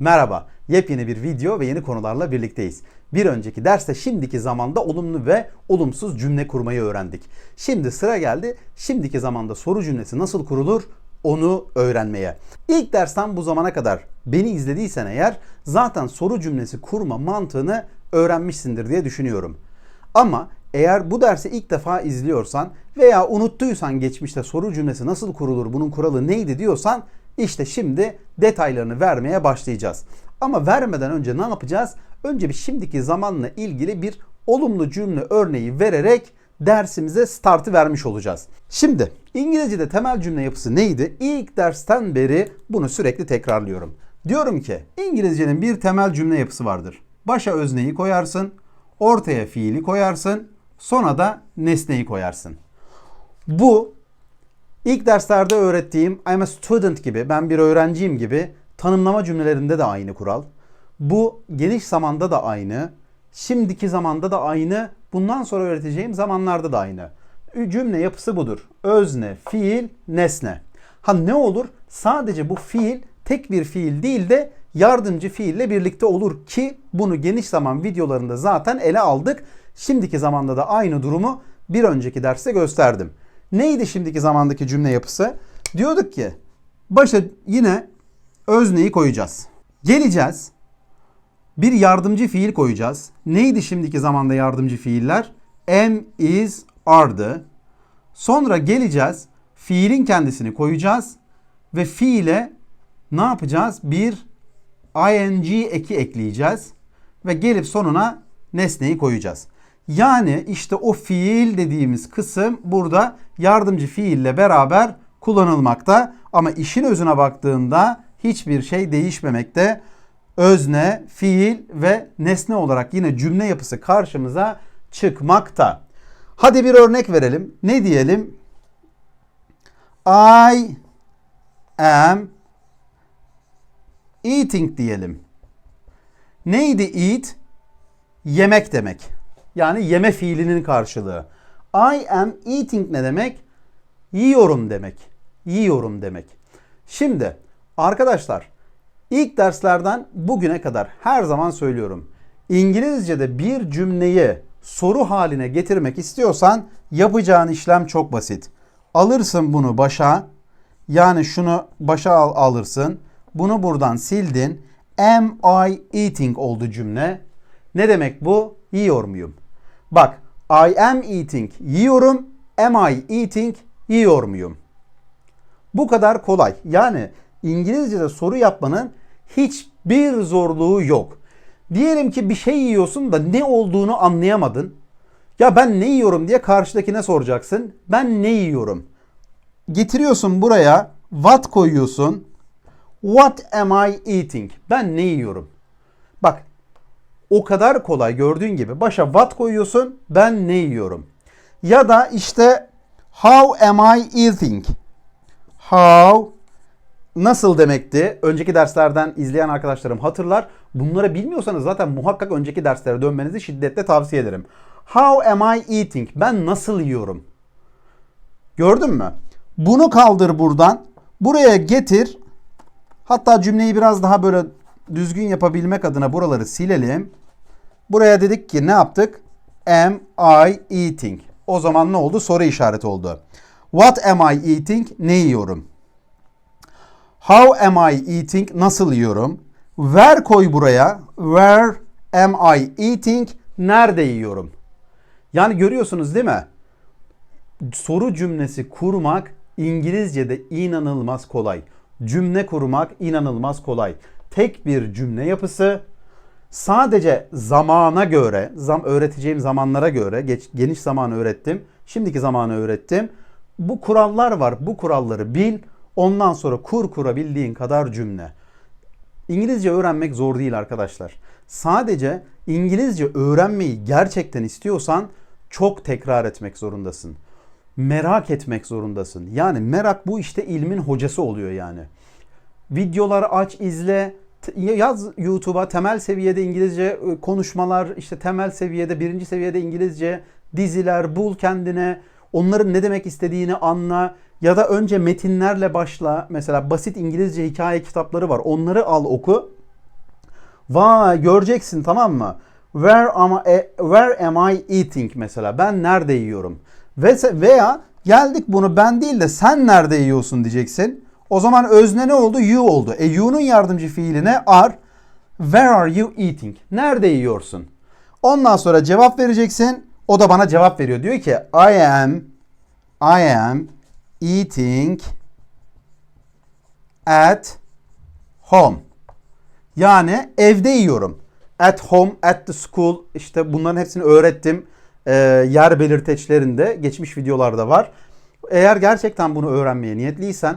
Merhaba, yepyeni bir video ve yeni konularla birlikteyiz. Bir önceki derste şimdiki zamanda olumlu ve olumsuz cümle kurmayı öğrendik. Şimdi sıra geldi şimdiki zamanda soru cümlesi nasıl kurulur onu öğrenmeye. İlk dersten bu zamana kadar beni izlediysen eğer zaten soru cümlesi kurma mantığını öğrenmişsindir diye düşünüyorum. Ama eğer bu dersi ilk defa izliyorsan veya unuttuysan geçmişte soru cümlesi nasıl kurulur, bunun kuralı neydi diyorsan işte şimdi detaylarını vermeye başlayacağız. Ama vermeden önce ne yapacağız? Önce bir şimdiki zamanla ilgili bir olumlu cümle örneği vererek dersimize startı vermiş olacağız. Şimdi İngilizce'de temel cümle yapısı neydi? İlk dersten beri bunu sürekli tekrarlıyorum. Diyorum ki İngilizcenin bir temel cümle yapısı vardır. Başa özneyi koyarsın, ortaya fiili koyarsın, sona da nesneyi koyarsın. Bu ilk derslerde öğrettiğim I'm a student gibi, ben bir öğrenciyim gibi tanımlama cümlelerinde de aynı kural. Bu geniş zamanda da aynı, şimdiki zamanda da aynı, bundan sonra öğreteceğim zamanlarda da aynı. Cümle yapısı budur. Özne, fiil, nesne. Ha ne olur? Sadece bu fiil tek bir fiil değil de yardımcı fiille birlikte olur ki bunu geniş zaman videolarında zaten ele aldık. Şimdiki zamanda da aynı durumu bir önceki derste gösterdim. Neydi şimdiki zamandaki cümle yapısı? Diyorduk ki başa yine özneyi koyacağız. Geleceğiz. Bir yardımcı fiil koyacağız. Neydi şimdiki zamanda yardımcı fiiller? Am, is, are'dı. Sonra geleceğiz. Fiilin kendisini koyacağız. Ve fiile ne yapacağız? Bir ing eki ekleyeceğiz. Ve gelip sonuna nesneyi koyacağız. Yani işte o fiil dediğimiz kısım burada yardımcı fiille beraber kullanılmakta. Ama işin özüne baktığında hiçbir şey değişmemekte. Özne, fiil ve nesne olarak yine cümle yapısı karşımıza çıkmakta. Hadi bir örnek verelim. Ne diyelim? I am eating diyelim. Neydi eat? Yemek demek. Yani yeme fiilinin karşılığı. I am eating ne demek? Yiyorum demek. Yiyorum demek. Şimdi arkadaşlar ilk derslerden bugüne kadar her zaman söylüyorum. İngilizce'de bir cümleyi soru haline getirmek istiyorsan yapacağın işlem çok basit. Alırsın bunu başa yani şunu başa al, alırsın. Bunu buradan sildin. Am I eating oldu cümle. Ne demek bu? Yiyor muyum? Bak I am eating yiyorum. Am I eating yiyor muyum? Bu kadar kolay. Yani İngilizce'de soru yapmanın hiçbir zorluğu yok. Diyelim ki bir şey yiyorsun da ne olduğunu anlayamadın. Ya ben ne yiyorum diye karşıdakine soracaksın. Ben ne yiyorum? Getiriyorsun buraya what koyuyorsun. What am I eating? Ben ne yiyorum? Bak o kadar kolay gördüğün gibi başa what koyuyorsun. Ben ne yiyorum? Ya da işte how am I eating? How nasıl demekti? Önceki derslerden izleyen arkadaşlarım hatırlar. Bunları bilmiyorsanız zaten muhakkak önceki derslere dönmenizi şiddetle tavsiye ederim. How am I eating? Ben nasıl yiyorum? Gördün mü? Bunu kaldır buradan. Buraya getir. Hatta cümleyi biraz daha böyle düzgün yapabilmek adına buraları silelim. Buraya dedik ki ne yaptık? Am I eating? O zaman ne oldu? Soru işareti oldu. What am I eating? Ne yiyorum? How am I eating? Nasıl yiyorum? Where koy buraya. Where am I eating? Nerede yiyorum? Yani görüyorsunuz değil mi? Soru cümlesi kurmak İngilizce'de inanılmaz kolay. Cümle kurmak inanılmaz kolay. Tek bir cümle yapısı sadece zamana göre, zam öğreteceğim zamanlara göre, geç, geniş zamanı öğrettim, şimdiki zamanı öğrettim. Bu kurallar var. Bu kuralları bil. Ondan sonra kur kurabildiğin kadar cümle. İngilizce öğrenmek zor değil arkadaşlar. Sadece İngilizce öğrenmeyi gerçekten istiyorsan çok tekrar etmek zorundasın. Merak etmek zorundasın. Yani merak bu işte ilmin hocası oluyor yani. Videoları aç, izle, yaz YouTube'a temel seviyede İngilizce konuşmalar, işte temel seviyede, birinci seviyede İngilizce diziler bul kendine. Onların ne demek istediğini anla. Ya da önce metinlerle başla. Mesela basit İngilizce hikaye kitapları var. Onları al oku. Vay göreceksin tamam mı? Where am I, where am I eating mesela? Ben nerede yiyorum? Ve veya geldik bunu ben değil de sen nerede yiyorsun diyeceksin. O zaman özne ne oldu? You oldu. E you'nun yardımcı fiili ne? Are. Where are you eating? Nerede yiyorsun? Ondan sonra cevap vereceksin. O da bana cevap veriyor. Diyor ki I am I am eating at home. Yani evde yiyorum. At home, at the school işte bunların hepsini öğrettim. Ee, yer belirteçlerinde geçmiş videolarda var. Eğer gerçekten bunu öğrenmeye niyetliysen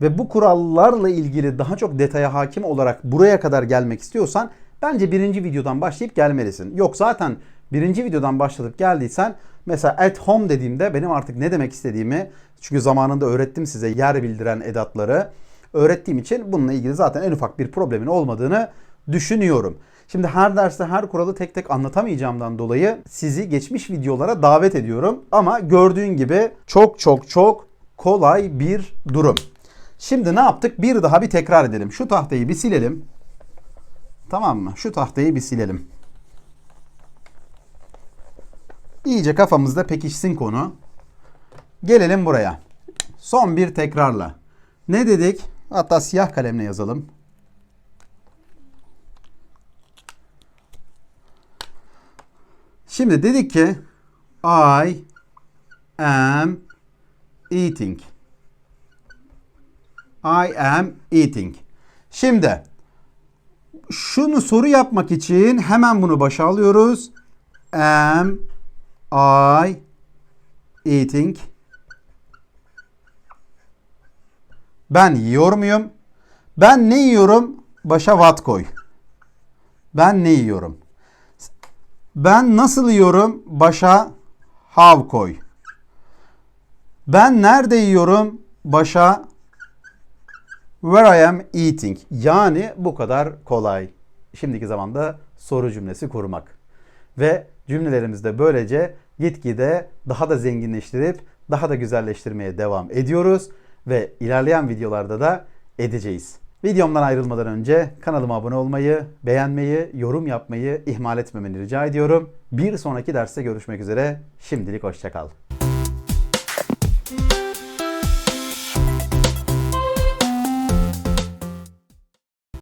ve bu kurallarla ilgili daha çok detaya hakim olarak buraya kadar gelmek istiyorsan bence birinci videodan başlayıp gelmelisin. Yok zaten birinci videodan başladıp geldiysen mesela at home dediğimde benim artık ne demek istediğimi çünkü zamanında öğrettim size yer bildiren edatları öğrettiğim için bununla ilgili zaten en ufak bir problemin olmadığını düşünüyorum. Şimdi her derste her kuralı tek tek anlatamayacağımdan dolayı sizi geçmiş videolara davet ediyorum. Ama gördüğün gibi çok çok çok kolay bir durum. Şimdi ne yaptık? Bir daha bir tekrar edelim. Şu tahtayı bir silelim. Tamam mı? Şu tahtayı bir silelim. İyice kafamızda pekişsin konu. Gelelim buraya. Son bir tekrarla. Ne dedik? Hatta siyah kalemle yazalım. Şimdi dedik ki I am eating. I am eating. Şimdi şunu soru yapmak için hemen bunu başa alıyoruz. Am I eating? Ben yiyor muyum? Ben ne yiyorum? Başa what koy. Ben ne yiyorum? Ben nasıl yiyorum? Başa how koy. Ben nerede yiyorum? Başa where I am eating. Yani bu kadar kolay. Şimdiki zamanda soru cümlesi kurmak. Ve cümlelerimizde böylece gitgide daha da zenginleştirip daha da güzelleştirmeye devam ediyoruz ve ilerleyen videolarda da edeceğiz. Videomdan ayrılmadan önce kanalıma abone olmayı, beğenmeyi, yorum yapmayı ihmal etmemeni rica ediyorum. Bir sonraki derste görüşmek üzere. Şimdilik hoşçakal.